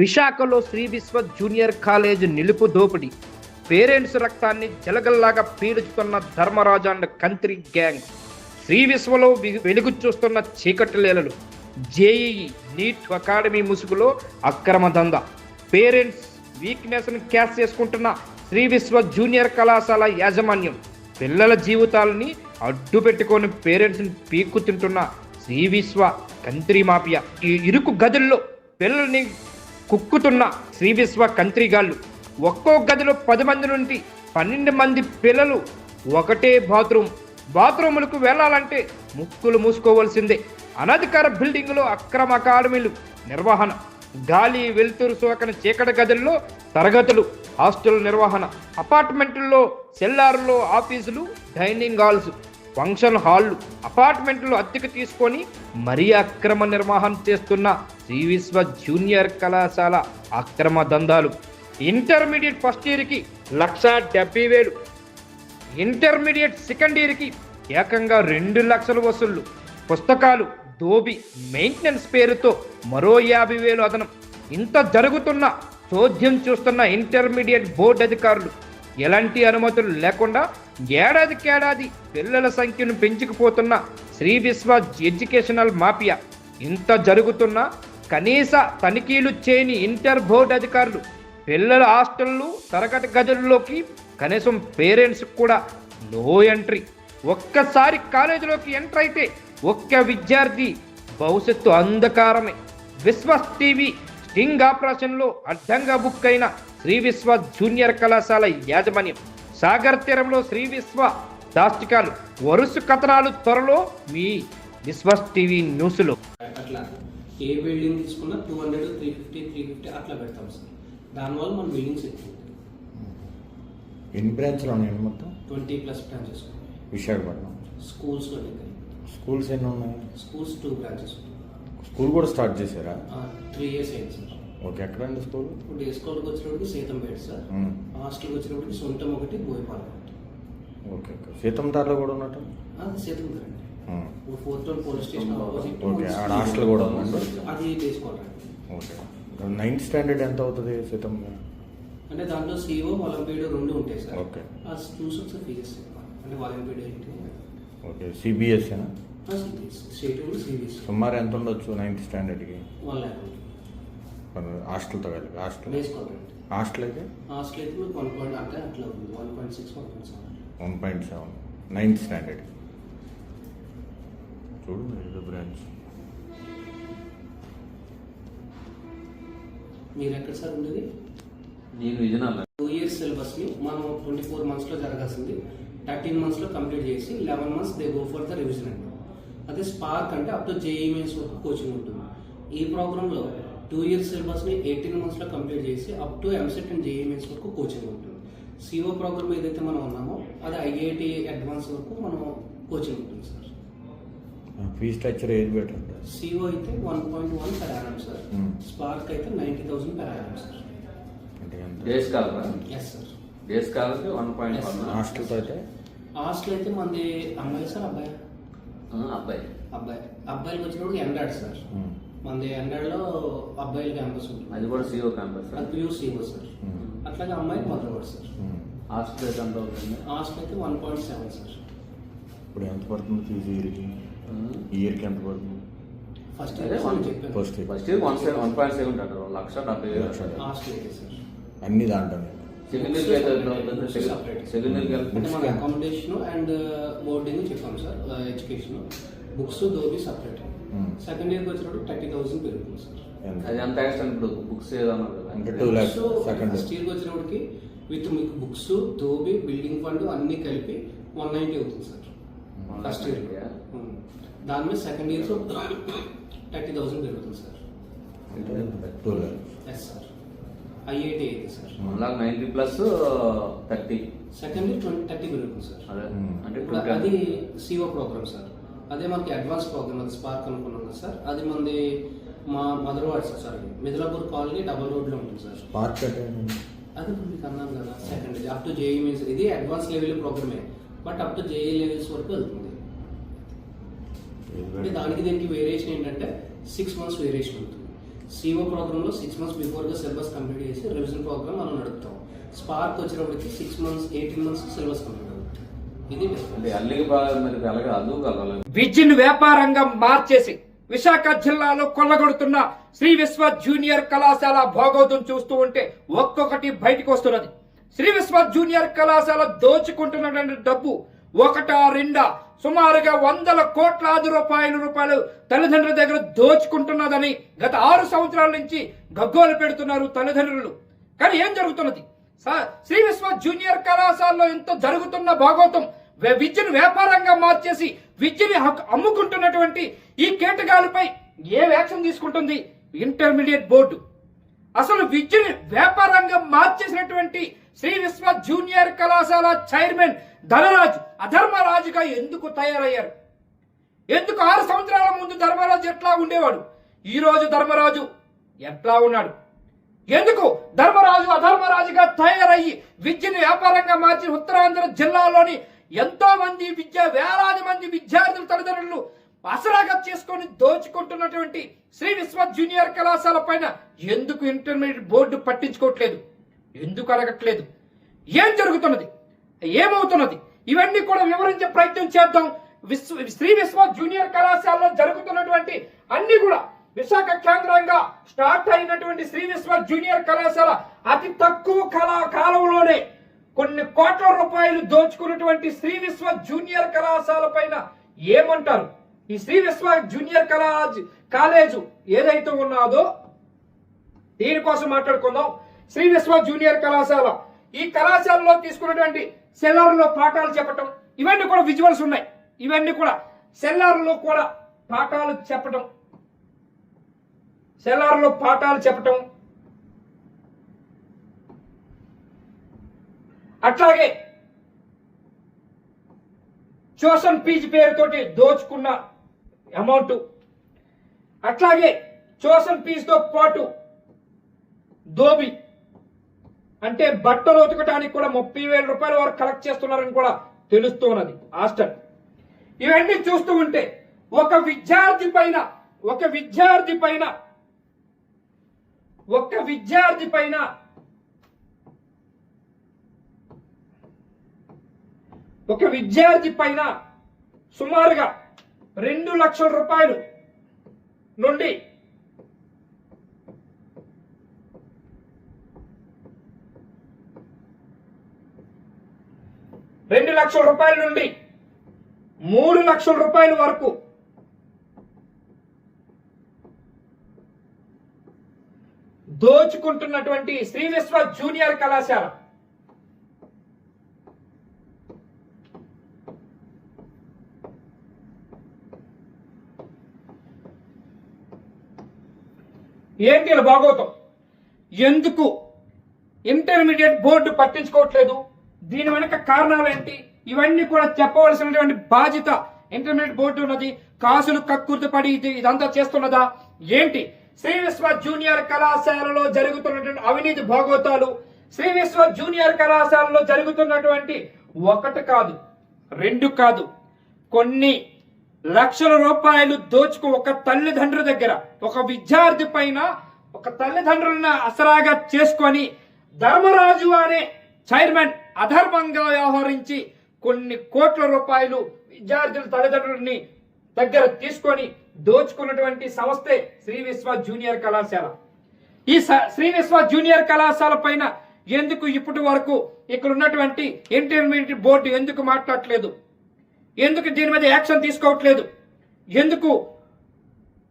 విశాఖలో శ్రీ విశ్వ junior college నిలుపు దోపిడీ. పేరెంట్స్ రక్తాన్ని జలగల్లాగా పీడుచుతున్న ధర్మరాజు అండ్ కంత్రి గ్యాంగ్. శ్రీ విశ్వలో వె- వెలుగు చూస్తున్న చీకటి లేలలు. జేఈఈ నీట్ అకాడమీ ముసుగులో అక్రమ దంద. పేరెంట్స్ వీక్నెస్ను క్యాష్ చేసుకుంటున్న శ్రీ విశ్వ జూనియర్ కళాశాల యాజమాన్యం. పిల్లల జీవితాలని అడ్డు పెట్టుకొని పేరెంట్స్ని పీక్కు తింటున్న శ్రీ విశ్వ కంత్రి మాఫియా. ఈ ఇరుకు గదుల్లో పిల్లల్ని కుక్కుతున్న శ్రీ విశ్వ కంత్రిగాళ్ళు ఒక్కో గదిలో పది మంది నుండి పన్నెండు మంది పిల్లలు ఒకటే బాత్రూమ్. బాత్రూములకు వెళ్ళాలంటే ముక్కులు మూసుకోవాల్సిందే. అనధికార బిల్డింగులో అక్రమ అకాడమీలు నిర్వహణ. గాలి వెలుతురు సోకన చీకటి గదుల్లో తరగతులు హాస్టల్ నిర్వహణ. అపార్ట్మెంట్లలో సెల్లార్లో ఆఫీసులు డైనింగ్ హాల్స్. ఫంక్షన్ హాళ్ళు అపార్ట్మెంట్లు అద్దెకు తీసుకొని మరీ అక్రమ నిర్వహణ చేస్తున్న శ్రీ విశ్వ జూనియర్ కళాశాల అక్రమ దందాలు. ఇంటర్మీడియట్ ఫస్ట్ ఇయర్కి లక్ష డెబ్బై వేలు. ఇంటర్మీడియట్ సెకండ్ ఇయర్కి ఏకంగా రెండు లక్షల వసూళ్ళు. పుస్తకాలు దోబి మెయింటెనెన్స్ పేరుతో మరో యాభై వేలు అదనం. ఇంత జరుగుతున్న చోద్యం చూస్తున్న ఇంటర్మీడియట్ బోర్డు అధికారులు ఎలాంటి అనుమతులు లేకుండా ఏడాదికేడాది పిల్లల సంఖ్యను పెంచుకుపోతున్న శ్రీ విశ్వ ఎడ్యుకేషనల్ మాఫియా. ఇంత జరుగుతున్నా కనీస తనిఖీలు చేయని ఇంటర్ బోర్డు అధికారులు పిల్లల హాస్టళ్ళు తరగతి గదుల్లోకి కనీసం పేరెంట్స్ కూడా నో ఎంట్రీ. ఒక్కసారి కాలేజీలోకి ఎంటర్ అయితే ఒక్క విద్యార్థి భవిష్యత్తు అంధకారమే. విశ్వాస్ టీవీ స్టింగ్ ఆపరేషన్లో అడ్డంగా బుక్ అయిన శ్రీ విశ్వ జూనియర్ కళాశాల యాజమాన్యం. సాగర్ తీరంలో శ్రీ విశ్వ దాష్టికాలు. వరుస కథనాలు త్వరలో మీ విశ్వాస్ టీవీ న్యూస్లో. అట్లా ఏ బిల్డింగ్ తీసుకున్నా two hundred three fifty three fifty అట్లా పెడతాం సార్. దానివల్ల మన బిల్డింగ్స్ ఎక్కువ ఎన్ని బ్రాంచ్లు ఉన్నాయండి మొత్తం? Twenty plus branches. విశాఖపట్నం. స్కూల్స్లో దగ్గర స్కూల్స్ ఎన్ని ఉన్నాయి? Schools two branches. స్కూల్ కూడా స్టార్ట్ చేశారా? త్రీ ఇయర్స్ అయింది సార్. ఓకే ఎక్కడండి స్కూల్? ఇప్పుడు డే స్కూల్కి వచ్చినప్పటికి సీతంపేట సార్. హాస్టల్కి వచ్చినప్పటికి సొంతం ఒకటి బోయపాలెం ఒకటి. Okay okay. సీతంతారలో కూడా ఉన్నట్టు? అది సీతంపేట అండి. ఇప్పుడు fourth town police station opposite okay, ఆడ హాస్టల్ కూడా ఉందండి? అది డే స్కూల్ అండి ఓకే. నైన్త్ స్టాండర్డ్ ఎంత అవుతుంది సీతం? అంటే దాంట్లో సిఓ వాలంపీడ్ రెండు ఉంటాయి సార్. ఓకే. అది చూసి ఒకసారి ఫీజెస్. అంటే వాలంపీడ్ ఏంటి? ఓకే సిబిఎస్ఏనా? స్టేట్ సిబిఎస్ సుమారు ఎంత ఉండొచ్చు నైన్త్ స్టాండర్డ్కి? వన్ ల్యాక్ హాస్టల్తో కలిపి హాస్టల్? హాస్టల్ అయితే? హాస్టల్ అయితే మీకు వన్ పాయింట్ అంటే అట్లా ఉంది. One point six one point seven one point seven ninth standard చూడు ఏదో బ్రాంచ్ మీరు ఎక్కడ సార్ ఉండేది? నేను విజయనగరం టూ ఇయర్స్ సిలబస్ని మనం ట్వంటీ ఫోర్ మంత్స్లో జరగాల్సింది. థర్టీన్ మంత్స్లో కంప్లీట్ చేసి eleven months they go for the revision అండి అదే స్పార్క్ అంటే అప్ టు జేఈ మెయిన్స్ వరకు కోచింగ్ ఉంటుంది. ఈ ప్రోగ్రాంలో టూ ఇయర్స్ సిలబస్ని ఎయిటీన్ మంత్స్లో కంప్లీట్ చేసి up to EAMCET and mains వరకు కోచింగ్ ఉంటుంది. సిఓ ప్రోగ్రామ్ ఏదైతే మనం ఉన్నామో అది ఐఐటి అడ్వాన్స్ వరకు మనం కోచింగ్ ఉంటుంది సార్ ఫీ స్ట్రక్చర్ ఏది బెటర్ సిఓ అయితే one point one per annum sir. Spark అయితే ninety thousand per annum sir day scholar yes sir day కాలకి one point one హాస్టల్తో అయితే? హాస్టల్ అయితే మంది అమ్మాయి సార్ అబ్బాయి? అబ్బాయి. అబ్బాయి. అబ్బాయిలకు వచ్చినప్పుడు ఎండాడ్ సార్. మనది ఎండాడ్లో అబ్బాయిల క్యాంపస్ ఉంటుంది. అది కూడా సిఓ క్యాంపస్ అది ప్యూర్ సీఓ సార్. అట్లాగే అమ్మాయి మొదలుపడు సార్. హాస్టల్ అయితే ఎంత అవుతుంది? హాస్టల్ అయితే వన్ పాయింట్ సెవెన్ సార్. ఇప్పుడు ఎంత పడుతుంది ఫీజు ఇయర్కి? ఇయర్కి ఎంత పడుతుంది? ఫస్ట్ అదే ఇయర్ మనం చెప్పాను first year. First year one seven one point seven అంటారు. లక్ష డెబ్బై వేలు లక్ష డెబ్బై. హాస్టల్ అయితే సార్. అన్ని దాంట్లోనే సెకండ్ ఇయర్కి అయితే. సెకండ్ ఇయర్కి అంటే మన అకామిడేషన్ అండ్ బోర్డింగ్ చెప్పాం sir education books dhobi separate. Second ఇయర్కి వచ్చినప్పుడు థర్టీ థౌసండ్ పెరుగుతుంది సార్ అది ఎంత ఎక్స్ట్రా ఇప్పుడు బుక్స్ అంటే టూ ల్యాక్స్ సెకండ్ ఫస్ట్ ఇయర్కి వచ్చినప్పటికి విత్ మీకు బుక్స్ దోబి బిల్డింగ్ ఫండ్ అన్ని కలిపి వన్ నైంటీ అవుతుంది సార్ ఫస్ట్ ఇయర్ దాని మీద సెకండ్ ఇయర్ థర్టీ థౌసండ్ పెరుగుతుంది సార్ అంటే two lakhs yes sir IIT అయితే sir one lakh ninety plus thirty second year twenty thirty పెరుగుతుంది సార్ అదే. Hmm. అంటే ఇప్పుడు ఇప్పుడు అది సిఓ ప్రోగ్రామ్ సార్ అదే మనకి అడ్వాన్స్ ప్రోగ్రామ్ అది స్పార్క్ అనుకున్నాం కదా సార్. అది మనది మా మదర్వాడ్ sir sorry Mithilapur colony double రోడ్లో ఉంటుంది సార్. పార్క్ అంటే అది మీకు అన్నాను కదా second up to JEE means ఇది advance level ప్రోగ్రామే. But up to JEE levels వరకు వెళ్తుంది. అంటే? దానికి దీనికి వేరియేషన్ ఏంటంటే సిక్స్ మంత్స్ వేరియేషన్ ఉంటుంది. సిఓ ప్రోగ్రామ్లో సిక్స్ మంత్స్ బిఫోర్గా సిలబస్ కంప్లీట్ చేసి రివిజన్ ప్రోగ్రామ్ మనం నడుపుతాం. స్పార్క్ వచ్చేటప్పటికి six months eighteen months syllabus complete విద్యను వ్యాపారంగా మార్చేసి విశాఖ జిల్లాలో కొల్లగొడుతున్న శ్రీ విశ్వ జూనియర్ కళాశాల భోగోతం చూస్తూ ఉంటే ఒక్కొక్కటి బయటకు వస్తున్నది. శ్రీ విశ్వ జూనియర్ కళాశాల దోచుకుంటున్నటువంటి డబ్బు ఒకటా రెండా? సుమారుగా వందల కోట్లాది రూపాయల రూపాయలు తల్లిదండ్రుల దగ్గర దోచుకుంటున్నదని గత ఆరు సంవత్సరాల నుంచి గగ్గోలు పెడుతున్నారు తల్లిదండ్రులు. కానీ ఏం జరుగుతున్నది? శ్రీ విశ్వ జూనియర్ కళాశాలలో ఎంత జరుగుతున్న భాగవతం వే- విద్యను వ్యాపారంగా మార్చేసి విద్యని అమ్ముకుంటున్నటువంటి ఈ కేటగాలపై ఏ వ్యాక్సిన్ తీసుకుంటుంది? Intermediate board. అసలు విద్యని వ్యాపారంగా మార్చేసినటువంటి శ్రీ విశ్వ జూనియర్ కళాశాల చైర్మన్ ధనరాజ్ అధర్మరాజుగా ఎందుకు తయారయ్యారు? ఎందుకు ఆరు సంవత్సరాల ముందు ధర్మరాజు ఎట్లా ఉండేవాడు? ఈ రోజు ధర్మరాజు ఎట్లా ఉన్నాడు? ఎందుకు ధర్మరాజు అధర్మరాజుగా తయారయ్యి విద్యను వ్యాపారంగా మార్చి ఉత్తరాంధ్ర జిల్లాలోని ఎంతో మంది విద్య వేలాది మంది విద్యార్థుల తల్లిదండ్రులు అసలాగా చేసుకొని దోచుకుంటున్నటువంటి శ్రీ విశ్వ జూనియర్ కళాశాల పైన ఎందుకు ఇంటర్మీడియట్ బోర్డు పట్టించుకోవట్లేదు? ఎందుకు అడగట్లేదు? ఏం జరుగుతున్నది? ఏమవుతున్నది? ఇవన్నీ కూడా వివరించే ప్రయత్నం చేద్దాం. విశ్వ శ్రీ విశ్వ జూనియర్ కళాశాలలో జరుగుతున్నటువంటి అన్ని కూడా విశాఖ కేంద్రంగా స్టార్ట్ అయినటువంటి శ్రీ విశ్వ జూనియర్ కళాశాల అతి తక్కువ కళా కాలంలోనే కొన్ని కోట్ల రూపాయలు దోచుకున్నటువంటి శ్రీ విశ్వ జూనియర్ కళాశాల పైన ఏమంటారు? ఈ శ్రీ విశ్వ జూనియర్ కళాజ్ కాలేజు ఏదైతే ఉన్నదో దీనికోసం మాట్లాడుకుందాం. శ్రీ విశ్వ జూనియర్ కళాశాల. ఈ కళాశాలలో తీసుకున్నటువంటి సెల్లార్లో పాఠాలు చెప్పటం ఇవన్నీ కూడా విజువల్స్ ఉన్నాయి. ఇవన్నీ కూడా సెల్లార్లో కూడా పాఠాలు చెప్పటం. సెల్లార్లో పాఠాలు చెప్పటం అట్లాగే ట్యూషన్ ఫీజు పేరుతోటి దోచుకున్న అమౌంట్. అట్లాగే ట్యూషన్ ఫీజుతో పాటు దోబి. అంటే బట్టలు ఉతకటానికి కూడా ముప్పై వేల రూపాయల వరకు కలెక్ట్ చేస్తున్నారని కూడా తెలుస్తున్నది హాస్టల్. ఇవన్నీ చూస్తూ ఉంటే ఒక విద్యార్థి పైన ఒక విద్యార్థి పైన ఒక విద్యార్థి పైన ఒక విద్యార్థి పైన సుమారుగా రెండు లక్షల రూపాయలు నుండి రెండు లక్షల రూపాయల నుండి మూడు లక్షల రూపాయల వరకు దోచుకుంటున్నటువంటి శ్రీ విశ్వ జూనియర్ కళాశాల. ఏంటి ఇలా భాగవతం? ఎందుకు ఇంటర్మీడియట్ బోర్డు పట్టించుకోవట్లేదు? దీని వెనక కారణాలు ఏంటి ఇవన్నీ కూడా చెప్పవలసినటువంటి బాధ్యత ఇంటర్మీడియట్ బోర్డు ఉన్నది. కాసులు కక్కుర్తి పడి ఇది ఇదంతా చేస్తున్నదా? ఏంటి? శ్రీ విశ్వ జూనియర్ కళాశాలలో జరుగుతున్నటువంటి అవినీతి భాగవతాలు. శ్రీ విశ్వ జూనియర్ కళాశాలలో జరుగుతున్నటువంటి ఒకటి కాదు రెండు కాదు. కొన్ని లక్షల రూపాయలు దోచుకు ఒక తల్లిదండ్రుల దగ్గర. ఒక విద్యార్థి పైన ఒక తల్లిదండ్రులను అసరాగా చేసుకొని ధర్మరాజు అనే చైర్మన్ అధర్మంగా వ్యవహరించి కొన్ని కోట్ల రూపాయలు విద్యార్థుల తల్లిదండ్రులని దగ్గర తీసుకొని దోచుకున్నటువంటి సంస్థే శ్రీ విశ్వ జూనియర్ కళాశాల. ఈ స- శ్రీ విశ్వ జూనియర్ కళాశాల పైన ఎందుకు ఇప్పటి వరకు ఇక్కడ ఉన్నటువంటి ఇంటర్మీడియట్ బోర్డు ఎందుకు మాట్లాడలేదు ఎందుకు దీని మీద యాక్షన్ తీసుకోవట్లేదు? ఎందుకు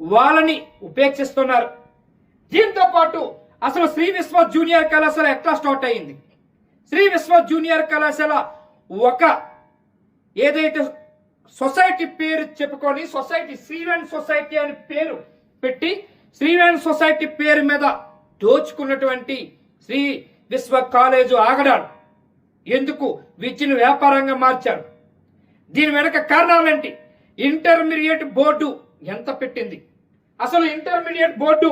వాళ్ళని ఉపేక్షిస్తున్నారు? దీంతో పాటు అసలు శ్రీ విశ్వ జూనియర్ కళాశాల ఎట్లా స్టార్ట్ అయింది శ్రీ విశ్వ జూనియర్ కళాశాల ఒక ఏదైతే సొసైటీ పేరు చెప్పుకొని సొసైటీ శ్రీవేణ్ సొసైటీ అని పేరు పెట్టి శ్రీవేణ్ సొసైటీ పేరు మీద దోచుకున్నటువంటి శ్రీ విశ్వ కాలేజు ఆగడాడు ఎందుకు విద్యను వ్యాపారంగా మార్చారు? దీని వెనక కారణాలేంటి? ఇంటర్మీడియట్ బోర్డు ఎంత పెట్టింది? అసలు ఇంటర్మీడియట్ బోర్డు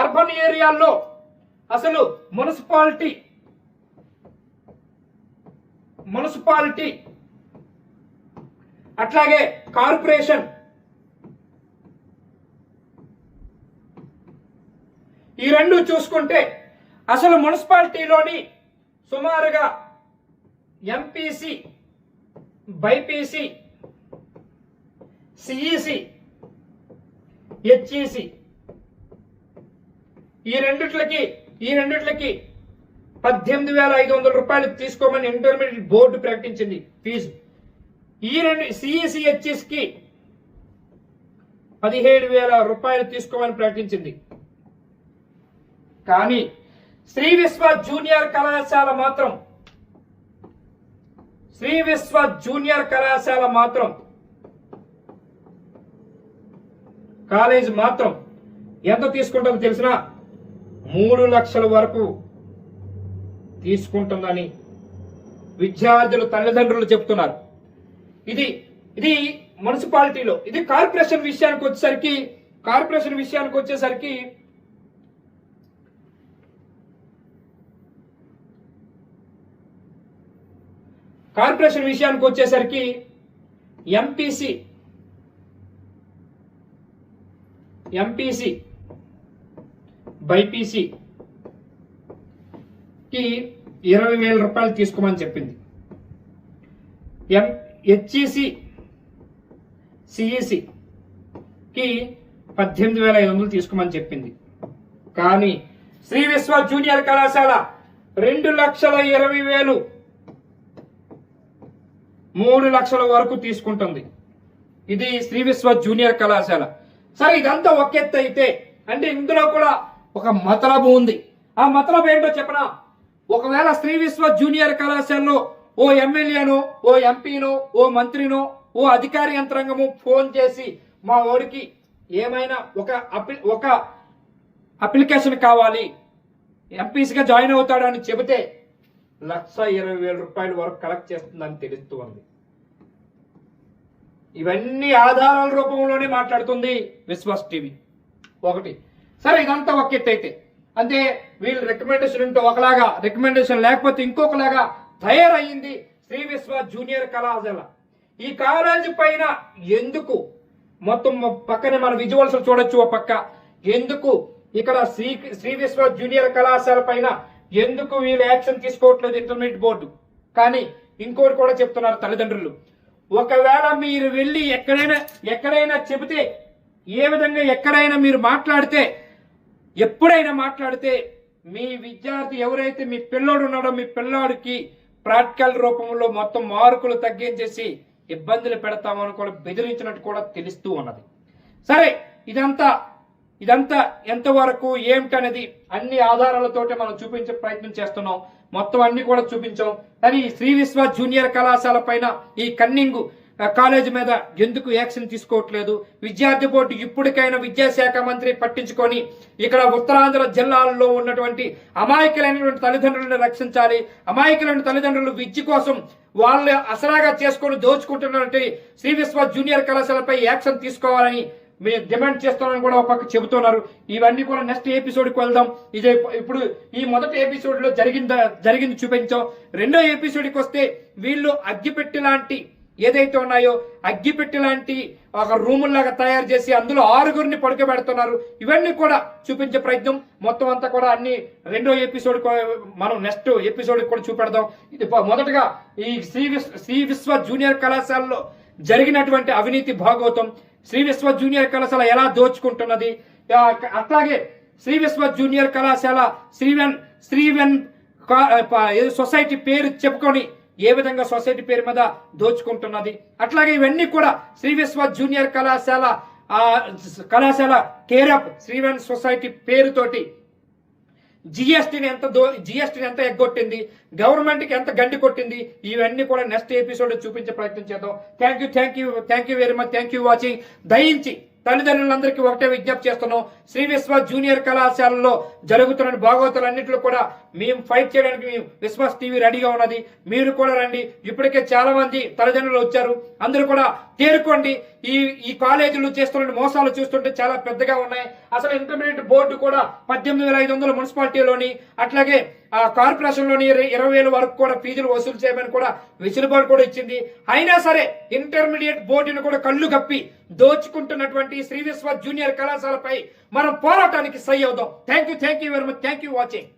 అర్బన్ ఏరియాల్లో అసలు మున్సిపాలిటీ మున్సిపాలిటీ అట్లాగే కార్పొరేషన్ ఈ రెండు చూసుకుంటే అసలు మున్సిపాలిటీలోని సుమారుగా ఎంపీసీ బైపీసీ సిఈసి హెచ్ఈసి. ఈ రెండిట్లకి ఈ రెండిట్లకి పద్దెనిమిది వేల ఐదు వందల రూపాయలు తీసుకోమని ఇంటర్మీడియట్ బోర్డు ప్రకటించింది ఫీజు. ఈ రెండు సిఈసి హెచ్ఈసికి పదిహేడు వేల రూపాయలు తీసుకోమని ప్రకటించింది. కానీ శ్రీ విశ్వ జూనియర్ కళాశాల మాత్రం శ్రీ విశ్వ జూనియర్ కళాశాల మాత్రం కాలేజ్ మాత్రం ఎంత తీసుకుంటుందో తెలిసిన మూడు లక్షల వరకు తీసుకుంటుందని విద్యార్థులు తల్లిదండ్రులు చెప్తున్నారు. ఇది ఇది మున్సిపాలిటీలో ఇది కార్పొరేషన్ విషయానికి వచ్చేసరికి కార్పొరేషన్ విషయానికి వచ్చేసరికి కార్పొరేషన్ విషయానికి వచ్చేసరికి ఎంపీసీ ఎంపీసీ బైపీసీ కి ఇరవై వేల రూపాయలు తీసుకోమని చెప్పింది. ఎం హెచ్ఈసి సిఈసికి పద్దెనిమిది వేల ఐదు వందలు తీసుకోమని చెప్పింది. కానీ శ్రీ విశ్వ జూనియర్ కళాశాల రెండు లక్షల ఇరవై వేలు మూడు లక్షల వరకు తీసుకుంటుంది. ఇది శ్రీ విశ్వ జూనియర్ కళాశాల. సరే ఇదంతా ఒక ఎత్తు అయితే అంటే ఇందులో కూడా ఒక మతలబు ఉంది. ఆ మతలబు ఏంటో చెప్పనా? ఒకవేళ శ్రీ విశ్వ జూనియర్ కళాశాలలో ఓ ఎమ్మెల్యేనో ఓ ఎంపీనో ఓ మంత్రినో ఓ అధికార యంత్రాంగము ఫోన్ చేసి మా ఓడికి ఏమైనా ఒక అప్లి ఒక అప్లికేషన్ కావాలి ఎంపీసీగా జాయిన్ అవుతాడని చెబితే లక్ష ఇరవై వేల రూపాయల వరకు కలెక్ట్ చేస్తుందని తెలుస్తూ ఉంది. ఇవన్నీ ఆధారాల రూపంలోనే మాట్లాడుతుంది విశ్వాస్ టీవీ. ఒకటి. సరే ఇదంతా ఒక ఎత్తు అయితే. అంటే వీళ్ళు రికమెండేషన్ ఉంటే ఒకలాగా రికమెండేషన్ లేకపోతే ఇంకొకలాగా తయారయ్యింది శ్రీ విశ్వ జూనియర్ కళాశాల. ఈ కాలేజీ పైన ఎందుకు? మొత్తం పక్కనే మన విజువల్స్ చూడొచ్చు ఓ పక్క. ఎందుకు? ఇక్కడ శ్రీ శ్రీ విశ్వ జూనియర్ కళాశాల పైన ఎందుకు వీళ్ళు యాక్షన్ తీసుకోవట్లేదు ఇంటర్మీడియట్ బోర్డు? కానీ ఇంకోటి కూడా చెప్తున్నారు తల్లిదండ్రులు. ఒకవేళ మీరు వెళ్ళి ఎక్కడైనా ఎక్కడైనా చెబితే ఏ విధంగా ఎక్కడైనా మీరు మాట్లాడితే ఎప్పుడైనా మాట్లాడితే మీ విద్యార్థి ఎవరైతే మీ పిల్లోడు ఉన్నాడో మీ పిల్లాడికి ప్రాక్టికల్ రూపంలో మొత్తం మార్కులు తగ్గించేసి ఇబ్బందులు పెడతామని కూడా బెదిరించినట్టు కూడా తెలుస్తూ ఉన్నది. సరే ఇదంతా ఇదంతా ఎంతవరకు ఏమిటనేది అన్ని ఆధారాలతోటి మనం చూపించే ప్రయత్నం చేస్తున్నాం. మొత్తం అన్ని కూడా చూపించాం. కానీ ఈ శ్రీ విశ్వ జూనియర్ కళాశాల పైన ఈ కన్నింగ్ కాలేజ్ కాలేజీ మీద ఎందుకు యాక్షన్ తీసుకోవట్లేదు? విద్యార్థి బోర్డు ఇప్పటికైనా విద్యాశాఖ మంత్రి పట్టించుకొని ఇక్కడ ఉత్తరాంధ్ర జిల్లాల్లో ఉన్నటువంటి అమాయకులైనటువంటి తల్లిదండ్రులను రక్షించాలి. అమాయకులైన తల్లిదండ్రులు విద్య కోసం వాళ్ళు అసరాగా చేసుకొని దోచుకుంటున్నటువంటి శ్రీ విశ్వ జూనియర్ కళాశాలపై యాక్షన్ తీసుకోవాలని మేము డిమాండ్ చేస్తున్నామని కూడా ఒక పక్క చెబుతున్నారు. ఇవన్నీ కూడా నెక్స్ట్ ఎపిసోడ్కి వెళ్దాం. ఇదే ఇప్పుడు ఈ మొదటి ఎపిసోడ్లో జరిగింద జరిగింది చూపించాం. రెండో ఎపిసోడ్కి వస్తే వీళ్ళు అగ్గిపెట్టి లాంటి ఏదైతే ఉన్నాయో అగ్గిపెట్టి లాంటి ఒక రూముల్లాగా తయారు చేసి అందులో ఆరుగురిని పడుకోబెడుతున్నారు. ఇవన్నీ కూడా చూపించే ప్రయత్నం. మొత్తం అంతా కూడా అన్ని రెండో ఎపిసోడ్ మనం నెక్స్ట్ ఎపిసోడ్ కూడా చూపెడదాం. ఇది మొదటగా ఈ శ్రీ విశ్వ శ్రీ విశ్వ జూనియర్ కళాశాలలో జరిగినటువంటి అవినీతి భాగవతం శ్రీ విశ్వ జూనియర్ కళాశాల ఎలా దోచుకుంటున్నది? అట్లాగే శ్రీ విశ్వ జూనియర్ కళాశాల శ్రీవెన్ శ్రీవెన్ సొసైటీ పేరు చెప్పుకొని ఏ విధంగా సొసైటీ పేరు మీద దోచుకుంటున్నది? అట్లాగే ఇవన్నీ కూడా శ్రీ విశ్వ జూనియర్ కళాశాల ఆ, కళాశాల కేరప్ శ్రీవెన్ సొసైటీ పేరుతోటి జిఎస్టీని ఎంత దో జిఎస్టీని ఎంత ఎగ్గొట్టింది? గవర్నమెంట్కి ఎంత గండి కొట్టింది? ఇవన్నీ కూడా నెక్స్ట్ ఎపిసోడ్ చూపించే ప్రయత్నం చేద్దాం. Thank you thank you thank you very much thank you watching దయించి తల్లిదండ్రులందరికీ ఒకటే విజ్ఞప్తి చేస్తున్నాం. శ్రీ విశ్వ జూనియర్ కళాశాలలో జరుగుతున్న భాగవతాలన్నింటిలో కూడా మేము ఫైట్ చేయడానికి మేము విశ్వాస్ టీవీ రెడీగా ఉన్నది. మీరు కూడా రండి. ఇప్పటికే చాలా మంది తల్లిదండ్రులు వచ్చారు. అందరూ కూడా తేరుకోండి. ఈ ఈ కాలేజీలు చేస్తున్న మోసాలు చూస్తుంటే చాలా పెద్దగా ఉన్నాయి. అసలు ఇంటర్మీడియట్ బోర్డు కూడా పద్దెనిమిది వేల ఐదు వందల మున్సిపాలిటీలోని అట్లాగే ఆ కార్పొరేషన్లోని ఇరవై వేల వరకు కూడా ఫీజులు వసూలు చేయమని కూడా వెసులుబాటు కూడా ఇచ్చింది. అయినా సరే ఇంటర్మీడియట్ బోర్డును కూడా కళ్ళు కప్పి దోచుకుంటున్నటువంటి శ్రీ విశ్వ జూనియర్ కళాశాలపై మనం పోరాటానికి సై అవుదాం. Thank you thank you very much thank you watching